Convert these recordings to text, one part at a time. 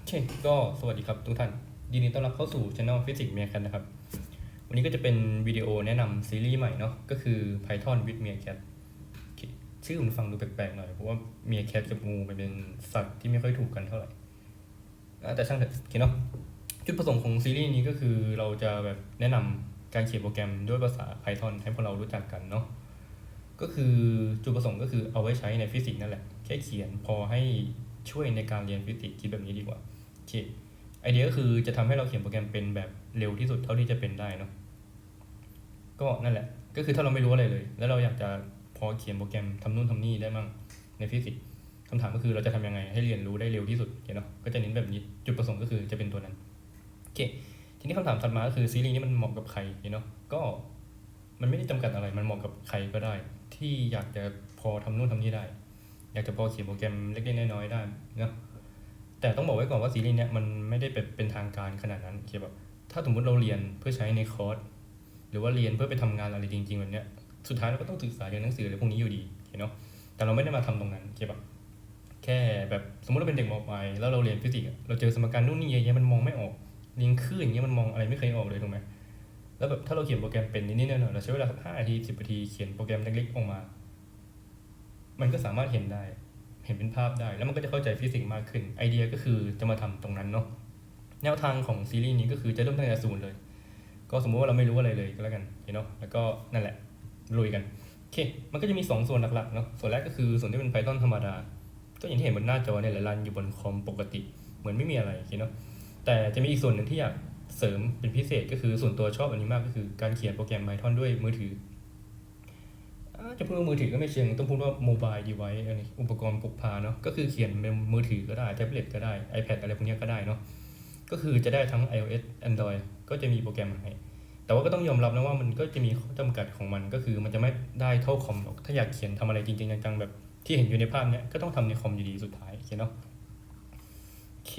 โอเคก็สวัสดีครับทุกท่านยินดีต้อนรับเข้าสู่ช anel ฟิสิกส์เมียกันนะครับ วันนี้ก็จะเป็นวิดีโอแนะนำซีรีส์ใหม่เนาะก็คือ Python with Meerkat ชื่อมันฟังดูแปลกๆหน่อย เพราะว่า Meerkat กับงูมันเป็นสัตว์ที่ไม่ค่อยถูกกันเท่าไหร่แต่ช่างเถอะโอเคเนาะจุดประสงค์ของซีรีส์นี้ก็คือเราจะแบบแนะนำการเขียนโปรแกรมด้วยภาษา Python ให้พวกเรารู้จักกันเนาะก็คือจุดประสงค์ก็คือเอาไว้ใช้ในฟิสิกส์นั่นแหละ แค่เขียนพอให้ ช่วยในการเรียนฟิสิกส์คิดแบบนี้ดีกว่าโอเคไอเดียก็คือจะทำให้เราเขียนโปรแกรมเป็นแบบเร็วที่สุดเท่าที่จะเป็นได้เนาะก็นั่นแหละ ก็คือถ้าเราไม่รู้อะไรเลย แล้วเราอยากจะพอเขียนโปรแกรมทำนู่นทำนี่ได้มั่งในฟิสิกส์คำถามก็คือเราจะทำยังไงให้เรียนรู้ได้เร็วที่สุดเนาะก็จะเน้นแบบนี้จุดประสงค์ก็คือจะเป็นตัวนั้นโอเคทีนี้คำถามถัดมาก็คือซีรีส์นี้มันเหมาะกับใครเนาะก็มันไม่ได้จำกัดอะไรมันเหมาะกับใครก็ได้ ที่อยากจะพอทำนู่นทำนี่ได้ อยากจะพอเขียนโปรแกรมเล็กๆน้อยๆได้เนาะแต่ต้องบอกไว้ก่อนว่าซีรีส์เนี้ยมันไม่ได้เป็นเป็นทางการขนาดนั้นเกี่ยวกับถ้าสมมติเราเรียนเพื่อใช้ในคอร์สหรือว่าเรียนเพื่อไปทำงานอะไรจริงๆแบบเนี้ยสุดท้ายเราก็ต้องศึกษาเรียนหนังสืออะไรพวกนี้อยู่ดีเนาะแต่เราไม่ได้มาทำตรงนั้นเกี่ยวกับแค่แบบสมมติเราเป็นเด็กมปลายแล้วเราเรียนฟิสิกส์เราเจอสมการนู่นนี่เยอะแยะมันมองไม่ออกลิงก์ขึ้นอย่างเงี้ยมันมองอะไรไม่เคยออกเลยถูกไหมแล้วแบบถ้าเราเขียนโปรแกรมเป็นนิดๆหน่อยๆเราใช้เวลาสักห้านาทีสิบนาทีเขียนโปรแกรมเล็กๆออกมา มันก็สามารถเห็นได้ เห็นเป็นภาพได้ แล้วมันก็จะเข้าใจฟิสิกส์มากขึ้น ไอเดียก็คือจะมาทำตรงนั้นเนาะ แนวทางของซีรีส์นี้ก็คือจะเริ่มตั้งแต่ศูนย์เลย ก็สมมติว่าเราไม่รู้อะไรเลยก็แล้วกันเนาะ แล้วก็นั่นแหละ ลุยกัน โอเค มันก็จะมี 2 ส่วนหลักๆเนาะ ส่วนแรกก็คือส่วนที่เป็น Python ธรรมดา ก็อย่างที่เห็นบนหน้าจอเนี่ยแหละรันอยู่บนคอมปกติ เหมือนไม่มีอะไรโอเคเนาะ แต่จะมีอีกส่วนหนึ่งที่อยากเสริมเป็นพิเศษก็คือส่วนตัวชอบอันนี้มากก็คือการเขียนโปรแกรม Python ด้วยมือถือ จะพูดว่ามือถือก็ไม่เชิงต้องพูดว่าโมบายดีไวซ์อุปกรณ์พกพาเนาะก็คือเขียนเป็นมือถือก็ได้แท็บเล็ตก็ได้ iPad อะไรพวกนี้ก็ได้เนาะก็คือจะได้ทั้ง iOS Android ก็จะมีโปรแกรมให้แต่ว่าก็ต้องยอมรับนะว่ามันก็จะมีข้อจำกัดของมันก็คือมันจะไม่ได้เท่าคอมหรอกถ้าอยากเขียนทำอะไรจริงๆจังๆแบบที่เห็นอยู่ในภาพเนี้ยก็ต้องทำในคอมอยู่ดีสุดท้ายโอเคเนาะโอเค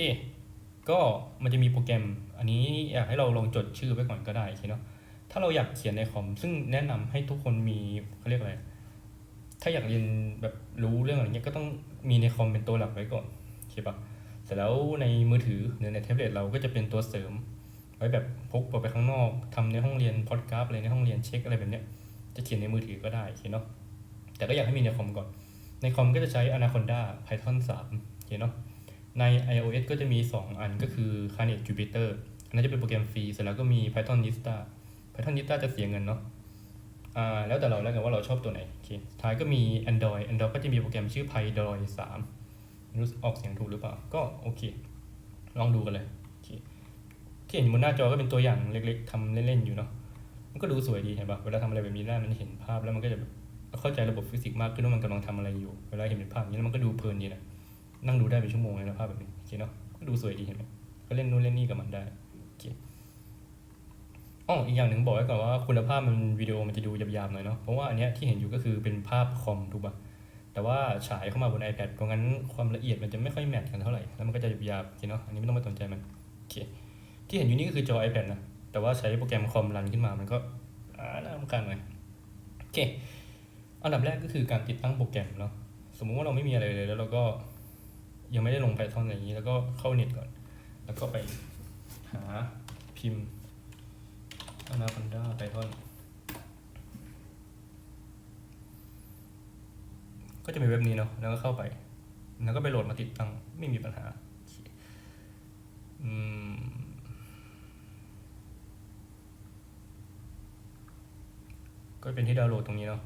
ก็มันจะมีโปรแกรม อันนี้อยากให้เราลองจดชื่อไว้ก่อนก็ได้โอเคเนาะ ถ้าเราอยากเขียนในคอม ซึ่งแนะนำให้ทุกคนมีเขาเรียกอะไร ถ้าอยากเรียนแบบรู้เรื่องอะไรเงี้ยก็ต้องมีในคอมเป็นตัวหลักไว้ก่อนโอเคปะเสร็จแล้วในมือถือหรือในแท็บเล็ตเราก็จะเป็นตัวเสริม ไว้แบบพกออกไปข้างนอกทำในห้องเรียนพอดกราฟอะไรในห้องเรียนเช็คอะไรแบบเนี้ยจะเขียนในมือถือก็ได้โอเคเนาะแต่ก็อยากให้มีในคอมก่อน ในคอมก็จะใช้ Anaconda Python 3โอเคเนาะใน iOS ก็จะมี 2 อันก็คือ Carnage Jupyter อันนั้นจะเป็นโปรแกรมฟรีเสร็จแล้วก็มี Python Nista Python Nista จะเสียเงินเนาะอ่าแล้วแต่เราแล้วกันว่าเราชอบตัวไหนโอเคท้ายก็มี Android Android ก็จะมีโปรแกรมชื่อ PyDroid 3ไม่รู้ออกเสียงถูกหรือเปล่า ก็โอเค ลองดูกันเลยโอเคที่เห็นอยู่บนหน้าจอก็เป็นตัวอย่างเล็กๆทำเล่นๆอยู่เนาะมันก็ดูสวยดีเห็นปะเวลาทำอะไรแบบนี้ได้มันเห็นภาพแล้วมันก็จะเข้าใจระบบฟิสิกส์มากขึ้นว่ามันกำลังทำอะไรอยู่ เวลาเห็นเป็นภาพอย่างนี้แล้วมันก็ดูเพลินดีนะนั่งดูได้เป็นชั่วโมงเลยนะภาพแบบนี้โอเคเนาะก็ดูสวยดีเห็นไหมก็เล่นนู่นเล่นนี่กับมันได้โอเค อ๋ออีกอย่างหนึ่งบอกไว้ก่อนว่าคุณภาพมันวิดีโอมันจะดูหยาบๆหน่อยเนาะเพราะว่าอันเนี้ยที่เห็นอยู่ก็คือเป็นภาพคอมถูกปะแต่ว่าฉายเข้ามาบน iPad เพราะงั้นความละเอียดมันจะไม่ค่อยแมทกันเท่าไหร่แล้วมันก็จะหยาบๆเคเนาะอันนี้ไม่ต้องไปสนใจมันโอเคที่เห็นอยู่นี่ก็คือจอ iPad นะแต่ว่าใช้โปรแกรมคอมรันขึ้นมามันก็อ่าน่ารำคาญหน่อยโอเคอันดับแรกก็คือการติดตั้งโปรแกรมเนาะสมมุติว่าเราไม่มีอะไรเลยแล้วเราก็ยังไม่ได้ลง Python อะไรอย่างนี้ แล้วก็เข้าเน็ตก่อน แล้วก็ไปหาพิมพ์ Anaconda Python ก็จะมีเว็บนี้เนาะ แล้วก็เข้าไป แล้วก็ไปโหลดมาติดตั้ง ไม่มีปัญหา อืม ก็เป็นที่ดาวน์โหลดตรงนี้เนาะ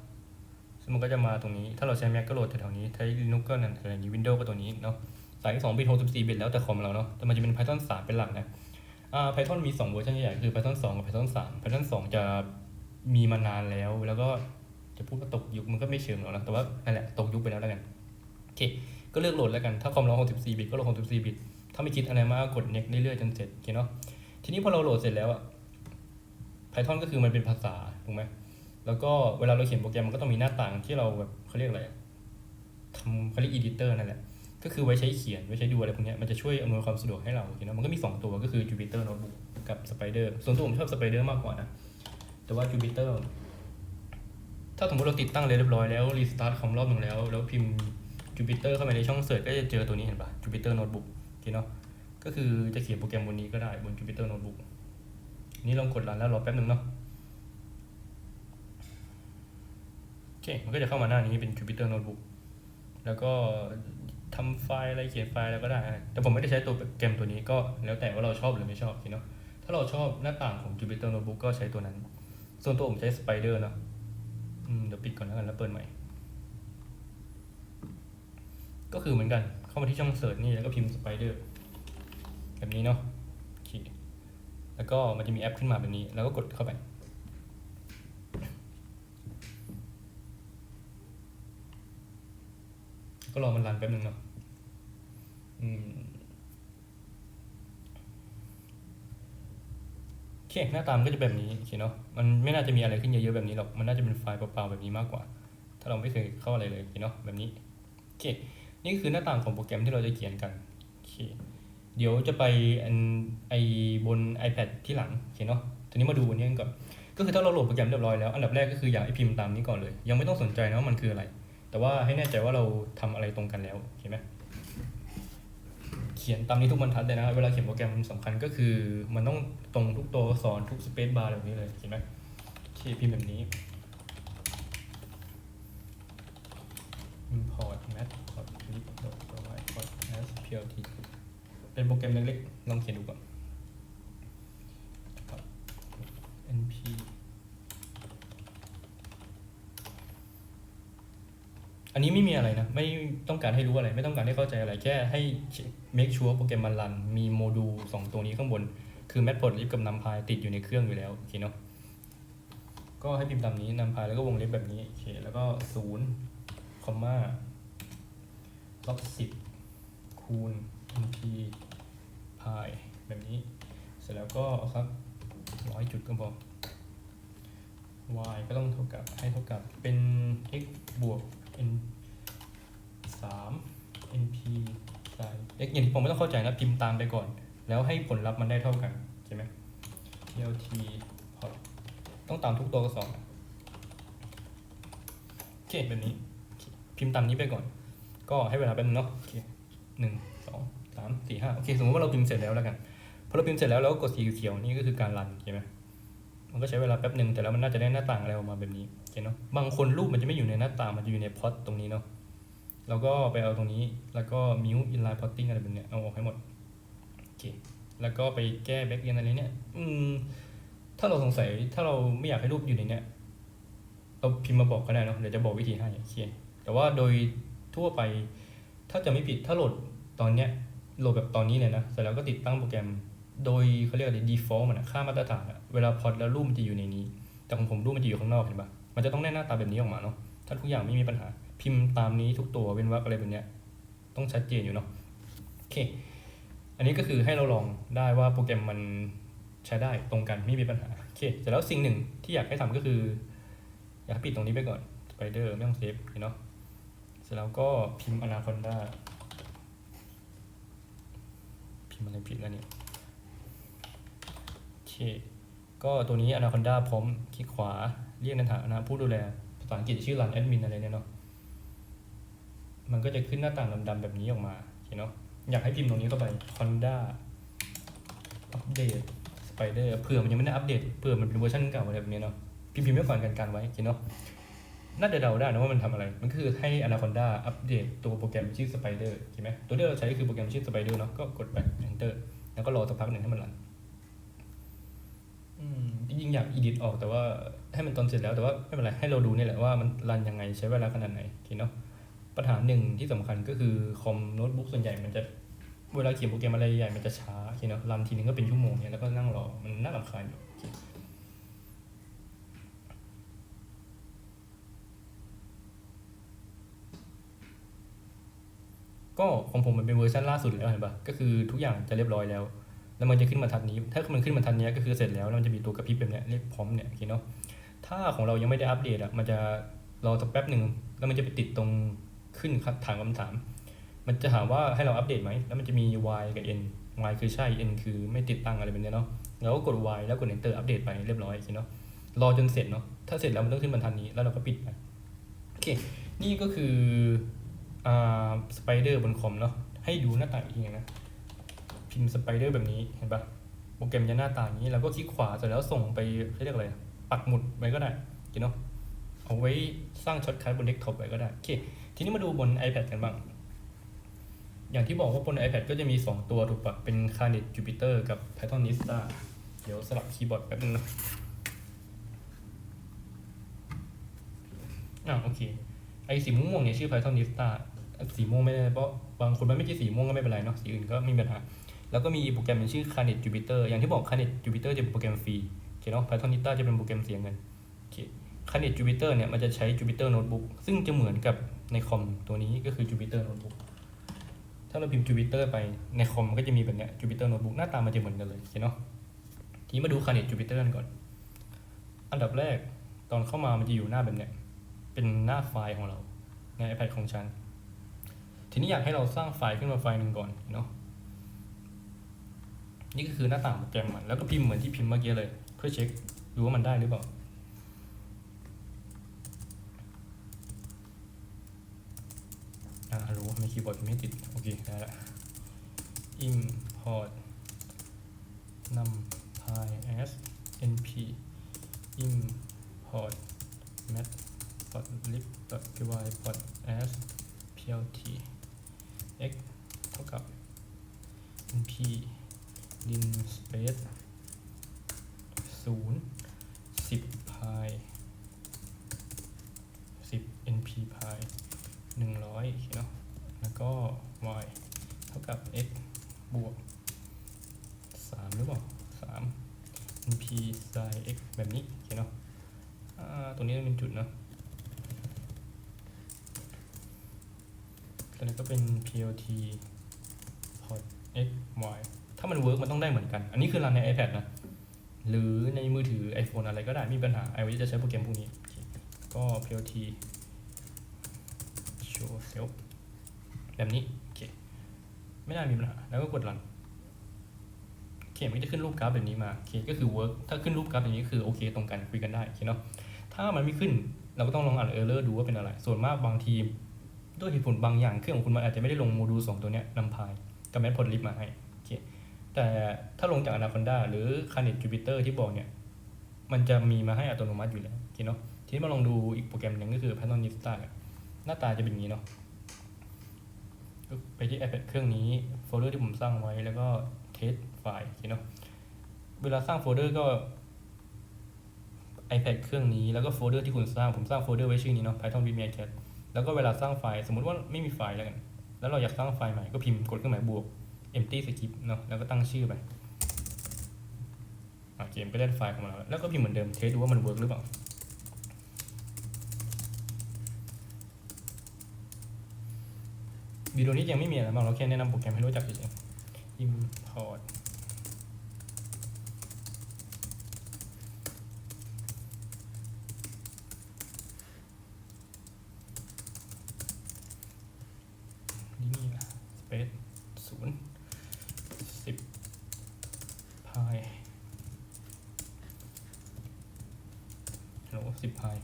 ซึ่งมันก็จะมาตรงนี้ ถ้าเราใช้ Mac ก็โหลดแถวๆนี้ ใช้ Linux ก็นั่นอะไรอย่างนี้ Windows ก็ตัวนี้เนาะ สาย2บิต64บิตแล้วแต่คอมเราเนาะ แต่มันจะเป็น Python 3เป็นหลักนะ Python มี 2 เวอร์ชันใหญ่คือ Python 2 กับ Python 3 Python 2 จะมีมานานแล้ว แล้วก็จะพูดว่าตกยุคมันก็ไม่เชิงหรอกนะ แต่ว่านั่นแหละตกยุคไปแล้วแล้วกัน โอเค ก็เลือกโหลดแล้วกัน ถ้าคอมเรา64 บิตก็โหลด64 บิต ถ้าไม่คิดอะไรมากกด next เรื่อยๆจนเสร็จโอเคเนาะ ทีนี้พอเราโหลดเสร็จแล้วอะ Python ก็คือมันเป็นภาษาถูกไหมแล้วก็เวลาเราเขียนโปรแกรมมันก็ต้องมีหน้าต่างที่เราแบบเขาเรียกอะไรทำเขาเรียก editor นั่นแหละ ก็คือไว้ใช้เขียนไว้ใช้ดูอะไรพวกนี้มันจะช่วยอำนวยความสะดวกให้เราเห็นไหมมันก็มี 2 ตัวก็คือ Jupyter Notebook กับ Spider ส่วนตัวผมชอบ Spider มากกว่านะ แต่ว่า Jupyter ถ้าสมมติเราติดตั้งเลยเรียบร้อยแล้วรีสตาร์ทคอมรอบหนึ่งแล้ว แล้วพิมพ์ Jupyter เข้าไปในช่องเสิร์ชก็จะเจอตัวนี้เห็นปะ Jupyter Notebook โอเคเนาะก็คือจะเขียนโปรแกรมบนนี้ก็ได้บน Jupyter Notebook นี่ลองกดรันแล้วรอแป๊บหนึ่งเนาะโอเคมันก็จะเข้ามาหน้านี้เป็น Jupyter Notebook แล้วก็ ทำไฟล์อะไรเขียนไฟล์อะไรก็ได้ แต่ผมไม่ได้ใช้ตัวโปรแกมตัวนี้ก็แล้วแต่ว่าเราชอบหรือไม่ชอบเนาะถ้าเราชอบหน้าต่างของ Jupyter Notebook ก็ใช้ตัวนั้น ส่วนตัวผมใช้ Spider เนาะเดี๋ยวปิดก่อนแล้วกันแล้วเปิดใหม่ ก็คือเหมือนกันเข้ามาที่ช่องเสิร์ชนี่แล้วก็พิมพ์ Spider แบบนี้เนาะโอเคแล้วก็มันจะมีแอปขึ้นมาแบบนี้ แล้วก็กดเข้าไปก็รอมันรันแป๊บนึงเนาะ อืมโอเคหน้าตามก็จะแบบนี้โอเคเนาะมันไม่น่าจะมีอะไรขึ้นเยอะๆแบบนี้หรอกมันน่าจะเป็นไฟล์เปล่าๆแบบนี้มากกว่า ถ้าเราไม่เคยเข้าอะไรเลยโอเคเนาะแบบนี้โอเคนี่คือหน้าต่างของโปรแกรมที่เราจะเขียนกันโอเคเดี๋ยวจะไปอันไอบน iPad ที่หลังโอเคเนาะทีนี้มาดูอันนี้กันก่อนก็คือถ้าเราโหลดโปรแกรมเรียบร้อยแล้วอันดับแรกก็คืออยากให้พิมพ์ตามนี้ก่อนเลย ยังไม่ต้องสนใจนะว่ามันคืออะไร แต่ว่าให้แน่ใจว่าเราทำอะไรตรงกันแล้วโอเคไหม ขียนตามนี้ทุกบรรทัดเลยนะเวลาเขียนโปรแกรมสำคัญก็คือ มันต้องตรงทุกตัวอักษรทุกสเปซบาร์แบบนี้เลยเห็นไหมโอเคพิมพ์แบบนี้ import matplotlib provide plot as plt เป็นโปรแกรมเล็กๆลองเขียนดูก่อนครับ np อันนี้ไม่มีอะไรนะ ไม่ต้องการให้รู้อะไร ไม่ต้องการให้เข้าใจอะไร แค่ให้ make sure โปรแกรมมันรัน มีโมดูลสองตัวนี้ข้างบน คือ matplotlib กับ numpy ติดอยู่ในเครื่องอยู่แล้ว โอเคเนาะ ก็ให้พิมพ์ตามนี้ numpy แล้วก็วงเล็บแบบนี้ โอเค แล้วก็ศูนย์คอมมาลบสิบคูณ np พายแบบนี้ เสร็จแล้วก็เอาสักร้อยจุดก็พอ y ก็ต้องเท่ากับให้เท่ากับเป็น x บวก n สาม np ใช่ x อย่างที่ผมไม่ต้องเข้าใจนะ พิมพ์ตามไปก่อน แล้วให้ผลลัพธ์มันได้เท่ากัน ใช่ไหม lt พอต้องตามทุกตัวกษรนะโอเคแบบนี้ พิมพ์ตามนี้ไปก่อน ก็ให้เวลาเป็นเนาะโอเคหนึ่งสองสามสี่ห้าโอเค สมมติว่าเราพิมพ์เสร็จแล้วแล้วกันพอเราพิมพ์เสร็จแล้วเราก็กดสีเขียวนี่ก็คือการรันใช่ไหม มันก็ใช้เวลาแป๊บหนึ่งแต่แล้วมันน่าจะได้หน้าต่างอะไรออกมาแบบนี้โอเคเนาะบางคนรูปมันจะไม่อยู่ในหน้าต่างมันจะอยู่ในพอตตรงนี้เนาะแล้วก็ไปเอาตรงนี้แล้วก็มิวอินไลน์พอตติ้งอะไรแบบเนี้ยเอาออกให้หมดโอเคแล้วก็ไปแก้แบ็กเอนอะไรเนี่ยอืมถ้าเราสงสัยถ้าเราไม่อยากให้รูปอยู่ในเนี้ยเราพิมพ์มาบอกก็ได้เนาะเดี๋ยวจะบอกวิธีให้โอเคแต่ว่าโดยทั่วไปถ้าจะไม่ผิดถ้าโหลดตอนเนี้ยโหลดแบบตอนนี้เลยนะเสร็จแล้วก็ติดตั้งโปรแกรม โดยเขาเรียกอะไร default มันอะค่ามาตรฐานอะเวลาพอดแล้วรูปมันจะอยู่ในนี้ แต่ของผมรูปมันจะอยู่ข้างนอกเห็นปะมันจะต้องได้หน้าตาแบบนี้ออกมาเนาะถ้าทุกอย่างไม่มีปัญหา พิมพ์ตามนี้ทุกตัวเว้นวรรคอะไรแบบเนี้ยต้องชัดเจนอยู่เนาะโอเค อันนี้ก็คือให้เราลองได้ว่าโปรแกรมมันใช้ได้ตรงกันไม่มีปัญหาโอเคแต่แล้วสิ่งหนึ่งที่อยากให้ทำก็คือ อยากปิดตรงนี้ไปก่อน Spider ไม่ต้องเซฟเนาะเสร็จแล้วก็พิมพ์ Anaconda พิมพ์อะไรผิดแล้วเนี่ย เค ก็ตัวนี้ Anaconda พร้อมคลิกขวาเรียกในฐานะผู้ดูแลภาษาอังกฤษชื่อ run admin อะไรเนี่ยเนาะมันก็จะขึ้นหน้าต่างดำๆแบบนี้ออกมาโอเคเนาะอยากให้พิมพ์ตรงนี้เข้าไป Honda Update Spider เผื่อมันยังไม่ได้อัปเดตเผื่อมันเป็นเวอร์ชันเก่าอะไรแบบนี้เนาะพิมพ์พิมพ์ไว้ก่อนกันการไว้โอเคเนาะน่าจะเดาได้นะว่ามันทำอะไร มันก็คือให้ Anaconda อัปเดตตัวโปรแกรมชื่อ Spider ใช่ไหมตัวที่เราใช้ก็คือโปรแกรมชื่อ Spider เนาะก็กดไป Enter แล้วก็รอสักพักหนึ่งให้มันรัน อยาก edit ออกแต่ว่าให้มันตอนเสร็จแล้วแต่ว่าไม่เป็นไรให้เราดูนี่แหละว่ามันรันยังไงใช้เวลาขนาดไหนโอเคเนาะปัญหาหนึ่งที่สำคัญก็คือคอมโน้ตบุ๊กส่วนใหญ่มันจะเวลาเขียนโปรแกรมอะไรใหญ่มันจะช้าโอเคเนาะรันทีนึงก็เป็นชั่วโมงเนี่ยแล้วก็นั่งรอมันน่ารำคาญอยู่ก็ของผมมันเป็นเวอร์ชันล่าสุดแล้วเห็นปะก็คือทุกอย่างจะเรียบร้อยแล้ว แล้วมันจะขึ้นบรรทัดนี้ ถ้ามันขึ้นบรรทัดนี้ก็คือเสร็จแล้วแล้วมันจะมีตัวกระพริบแบบนี้เรียกพร้อมเนี่ยโอเคเนาะถ้าของเรายังไม่ได้อัปเดตอะมันจะรอสักแป๊บหนึ่งแล้วมันจะไปติดตรงขึ้นถามคำถาม มันจะถามว่าให้เราอัปเดตไหมแล้วมันจะมี y กับ n y คือใช่ n คือไม่ติดตั้งอะไรแบบนี้เนาะแล้วก็กด y แล้วกด enter อัปเดตไปเรียบร้อยโอเคเนาะรอจนเสร็จเนาะถ้าเสร็จแล้วมันต้องขึ้นบรรทัดนี้แล้วเราก็ปิดไปโอเค นี่ก็คืออ่า spider บนคอมเนาะให้ดูหน้าต่างอีกทีนะ พิมพ์สไปเดอร์แบบนี้เห็นปะโปรแกรมจะหน้าตาอย่างนี้ แล้วก็คลิกขวาเสร็จแล้วส่งไปเขาเรียกอะไรปักหมุดไว้ก็ได้โอเคเนาะเอาไว้สร้างช็อตคัทบนเดสก์ท็อปไว้ก็ได้โอเคทีนี้มาดูบน iPad กันบ้าง อย่างที่บอกว่าบน iPad ก็จะมี 2 ตัวถูกปะเป็น Carnage Jupyter กับ Pythonista เดี๋ยวสลับคีย์บอร์ดแป๊บนึงนะอ่าโอเค ไอ้สีม่วงเนี่ยชื่อ Pythonista สีม่วงไม่ได้เพราะบางคนมันไม่ใช่สีม่วงก็ไม่เป็นไรเนาะสีอื่นก็ไม่มีปัญหา แล้วก็มีโปรแกรมเป็นชื่อ Carnage Jupyter อย่างที่บอก Carnage Jupyter จะเป็นโปรแกรมฟรีโอเคเนาะ Pythonista จะเป็นโปรแกรมเสียเงินโอเค Carnage Jupyter เนี่ยมันจะใช้ Jupyter Notebook ซึ่งจะเหมือนกับในคอมตัวนี้ก็คือ Jupyter Notebook ถ้าเราพิมพ์ Jupyter ไปในคอมมันก็จะมีแบบเนี้ย Jupyter Notebook หน้าตามันจะเหมือนกันเลยโอเคเนาะทีนี้มาดู Carnage Jupyter กันก่อน อันดับแรกตอนเข้ามามันจะอยู่หน้าแบบเนี้ยเป็นหน้าไฟล์ของเราใน iPad ของฉัน ทีนี้อยากให้เราสร้างไฟล์ขึ้นมาไฟล์หนึ่งก่อนเนาะ นี่ก็คือหน้าต่างโปรแกรมมันแล้วก็พิมพ์เหมือนที่พิมพ์เมื่อกี้เลย เพื่อเช็คดูว่ามันได้หรือเปล่าอ่ารู้ไม่คีย์บอร์ดไม่ติด โอเค ได้ละ import numpy as np import mat.lib.py port as plt x เท่ากับ np din space ศูนย์สิบพายสิบ np พายหนึ่งร้อยเนาะแล้วก็ y เท่ากับ x บวกสามหรือเปล่าสาม np sin x แบบนี้เนาะตัวนี้เป็นจุดเนาะตัวก็เป็น plt port x y ามันเวิร์กมันต้องได้เหมือนกัน อันนี้คือรันใน iPad นะ หรือในมือถือ iPhone อะไรก็ได้มีปัญหา iOS จะใช้โปรแกรมพวกนี้ ก็ plt show self แบบนี้ โอเค ไม่น่ามีปัญหา แล้วก็กดรันโอเคมันจะขึ้นรูปกราฟแบบนี้มาโอเคก็คือ work ถ้าขึ้นรูปกราฟแบบนี้คือโอเคตรงกันคุยกันได้โอเคเนาะถ้ามันไม่ขึ้นเราก็ต้องลองอ่าน error ดูว่าเป็นอะไร ส่วนมากบางที ด้วยเหตุผลบางอย่างเครื่องของคุณมันอาจจะไม่ได้ลงโมดูลสองตัวเนี้ยนำพายกับแมทพอดลิฟมาให้ แต่ถ้าลงจาก Anaconda หรือ Carnage Jupyter ที่บอกเนี่ย มันจะมีมาให้อัตโนมัติอยู่แล้วโอเคเนาะทีนี้มาลองดูอีกโปรแกรมหนึ่งก็คือ Pythonista หน้าตาจะเป็นอย่างนี้เนาะไปที่ iPad เครื่องนี้โฟลเดอร์ที่ผมสร้างไว้แล้วก็ test ไฟล์โอเคเนาะเวลาสร้างโฟลเดอร์ก็ iPad เครื่องนี้แล้วก็โฟลเดอร์ที่คุณสร้างผมสร้างโฟลเดอร์ไว้ชื่อนี้เนาะ Python v m e Cat แล้วก็เวลาสร้างไฟล์ สมมติว่าไม่มีไฟล์แล้วกัน แล้วเราอยากสร้างไฟล์ใหม่ก็พิมพ์กดเครื่องหมายบวก empty script เนาะแล้วก็ตั้งชื่อไปอะเกมก็ได้ไฟล์ของเราแล้วแล้วก็พิมพ์เหมือนเดิมเทสดูว่ามันเวิร์กหรือเปล่าวิดีโอนี้ยังไม่มีอะไรมากเราแค่แนะนำโปรแกรมให้รู้จักเฉยๆ import นี่นะ space ศูนย์สิบพายฮัล โหลสิบพาย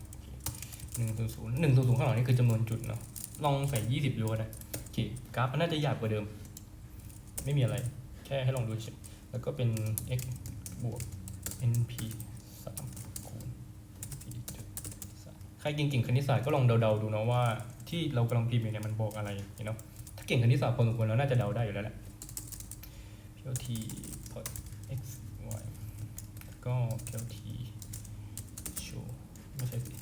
หนึ่งศูนย์ศูนย์หนึ่งศูนย์ศูนย์ข้างหลังนี่คือจำนวนจุดเนาะลองใส่ยี่สิบดูก็ได้โอเคกราฟมันน่าจะหยาบกว่าเดิม ไม่มีอะไร แค่ให้ลองดูเฉยแล้วก็เป็น x บวก np สามคูณจุดสามใครเก่งๆคณิตศาสตร์ก็ลองเดาๆดูเนาะว่าที่เรากำลังพิมพ์อยู่เนี่ยมันบอกอะไรเนาะถ้าเก่งคณิตศาสตร์พอสมควรแล้วน่าจะเดาได้อยู่แล้วแหละ plt port x y ก็ plt ไม่ใช่สิ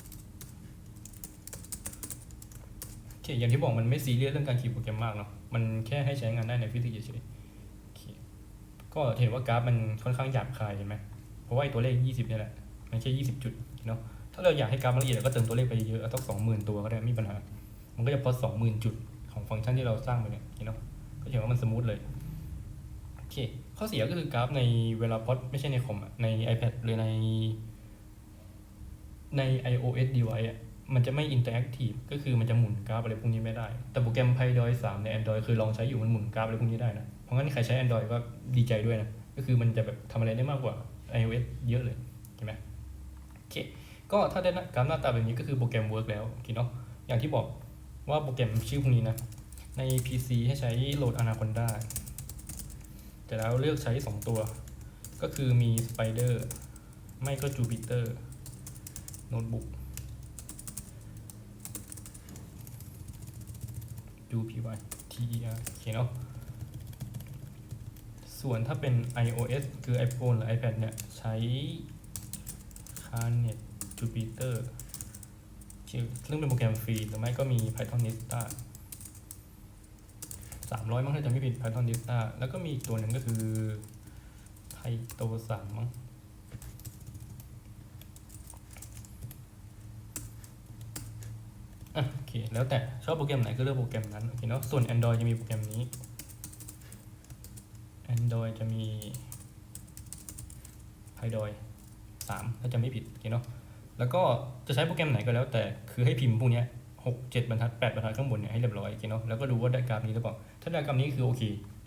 โอเคอย่างที่บอกมันไม่ซีเรียสเรื่องการเขียนโปรแกรมมากเนาะมันแค่ให้ใช้งานได้ในฟิสิกส์เฉยๆก็เห็นว่ากราฟมันค่อนข้างหยาบคายเห็นไหมเพราะว่าไอตัวเลข 20เนี่ยแหละมันแค่20 จุดเนาะถ้าเราอยากให้กราฟละเอียดเราก็เติมตัวเลขไปเยอะๆเอาต้อง20,000ตัวก็ได้ไม่มีปัญหา มันก็จะพอ20,000จุดของฟังก์ชันที่เราสร้างไปเนี่ยเนาะก็เห็นว่ามันสมูทเลยโอเคข้อเสียก็คือกราฟในเวลาพอดไม่ใช่ในคอมอะใน iPad หรือในใน iOS device อะ มันจะไม่อินเตอร์แอคทีฟก็คือมันจะหมุนกราฟอะไรพวกนี้ไม่ได้ แต่โปรแกรม PyDoy 3 ใน Android คือลองใช้อยู่มันหมุนกราฟอะไรพวกนี้ได้นะ เพราะงั้นใครใช้ Android ก็ดีใจด้วยนะ ก็คือมันจะแบบทำอะไรได้มากกว่า iOS เยอะเลยเห็นไหมโอเค ก็ถ้าได้กราฟหน้าตาแบบนี้ก็คือโปรแกรมเวิร์กแล้วโอเคเนาะ อย่างที่บอกว่าโปรแกรมชื่อพวกนี้นะ ใน PC ให้ใช้โหลด Anaconda แต่แล้วเลือกใช้ 2 ตัว ก็คือมี Spider ไม่ก็ Jupyter Notebook U P Y T E R โอเคเนาะส่วนถ้าเป็น iOS คือ iPhone หรือ iPad เนี่ย ใช้ Canet Jupyter ซึ่งเป็นโปรแกรมฟรีหรือไม่ก็มี Python Nista สามร้อยมั้งถ้าจะไม่ผิด Python Nista แล้วก็มีอีกตัวหนึ่งก็คือไทโตสามมั้ง อะโอ เคแล้วแต่ชอบโปรแกรมไหนก็เลือกโปรแกรมนั้นโอเคเนาะส่วน Android จะมีโปรแกรมนี้ Android จะมี PyDoy สามถ้าจะไม่ผิดโอเคเนาะแล้วก็จะใช้โปรแกรมไหนก็แล้วแต่คือให้พิมพ์พวกเนี้ยหกเจ็ดบรรทัดแปดบรรทัดข้างบนเนี่ยให้เรียบร้อยโอเคเนาะแล้วก็ดูว่าไดกราฟนี้หรือเปล่าถ้าไดกราฟนี้คือโอเค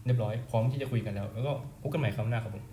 เรียบร้อยพร้อมที่จะคุยกันแล้ว แล้วก็พบกันใหม่คราวหน้าครับผม